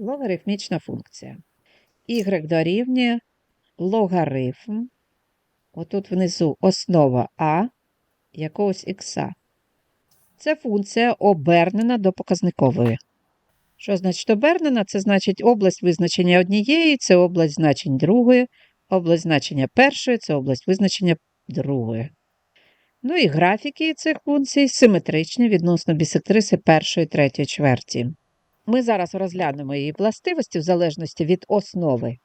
Логарифмічна функція. Y дорівнює логарифм. Отут внизу основа А якогось х. Це функція обернена до показникової. Що значить обернена? Це значить область визначення однієї, це область значень другої, область значення першої, це область визначення другої. Ну і графіки цих функцій симетричні відносно бісектриси першої, третьої чверті. Ми зараз розглянемо її властивості в залежності від основи.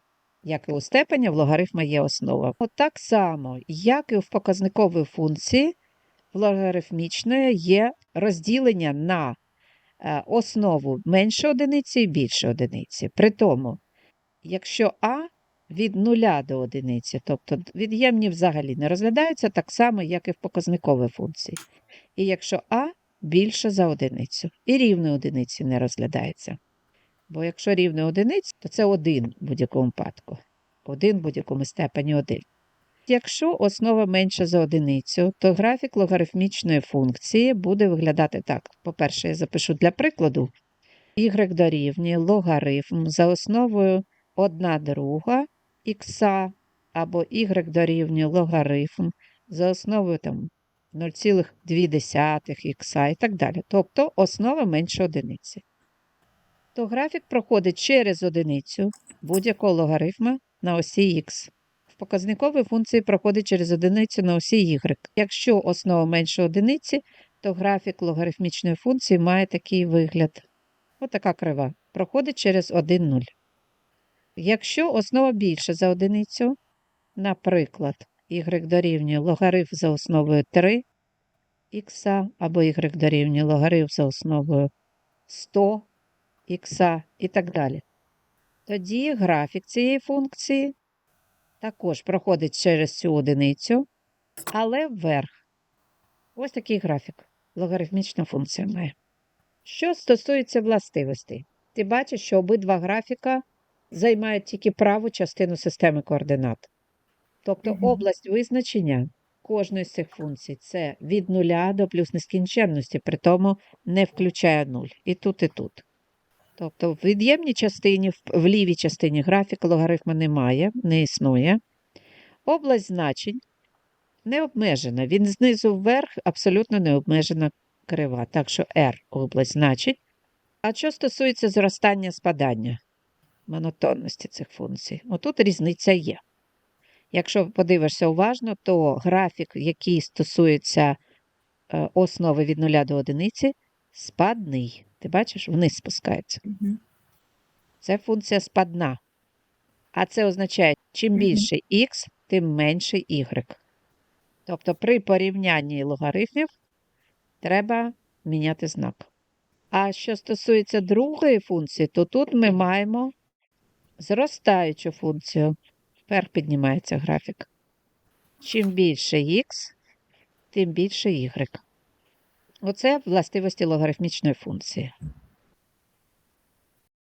Як і у степеня, в логарифма є основа. От так само, як і в показниковій функції, в логарифмічної є розділення на е, основу менше одиниці і більше одиниці. При тому, якщо А від нуля до одиниці, тобто від'ємні взагалі не розглядаються так само, як і в показниковій функції. І якщо А більше за одиницю, і рівної одиниці не розглядається. Бо якщо рівне одиниць, то це один в будь-якому випадку. Один в будь-якому степені один. Якщо основа менша за одиницю, то графік логарифмічної функції буде виглядати так. По-перше, я запишу для прикладу. y дорівнює логарифм за основою 1 друга х або y дорівнює логарифм за основою там 0,2 х і так далі. Тобто основа менше одиниці. То графік проходить через одиницю будь-якого логарифма на осі х. В показниковій функції проходить через одиницю на осі y. Якщо основа менше одиниці, то графік логарифмічної функції має такий вигляд. Отака крива. Проходить через 1 0. Якщо основа більше за одиницю, наприклад, y дорівнює логарифм за основою 3 х, або y дорівнює логарифм за основою 100 х і так далі. Тоді графік цієї функції також проходить через цю одиницю, але вверх. Ось такий графік. Логарифмічна функція має. Що стосується властивостей, ти бачиш, що обидва графіка займають тільки праву частину системи координат. Тобто Мгм. область визначення кожної з цих функцій це від нуля до плюс нескінченності, при тому не включає нуль. І тут, і тут. Тобто в від'ємній частині, в- в лівій частині графіка логарифма немає, не існує. Область значень не обмежена. Він знизу вверх абсолютно не обмежена крива. Так що R область значень. А що стосується зростання спадання монотонності цих функцій, отут різниця є. Якщо подивишся уважно, то графік, який стосується е, основи від 0 до одиниці, спадний. Ти бачиш, вниз спускається. Це функція спадна. А це означає, чим більше х, тим менше y. Тобто при порівнянні логарифмів треба міняти знак. А що стосується другої функції, то тут ми маємо зростаючу функцію. Вверх піднімається графік. Чим більше х, тим більше y. Оце властивості логарифмічної функції.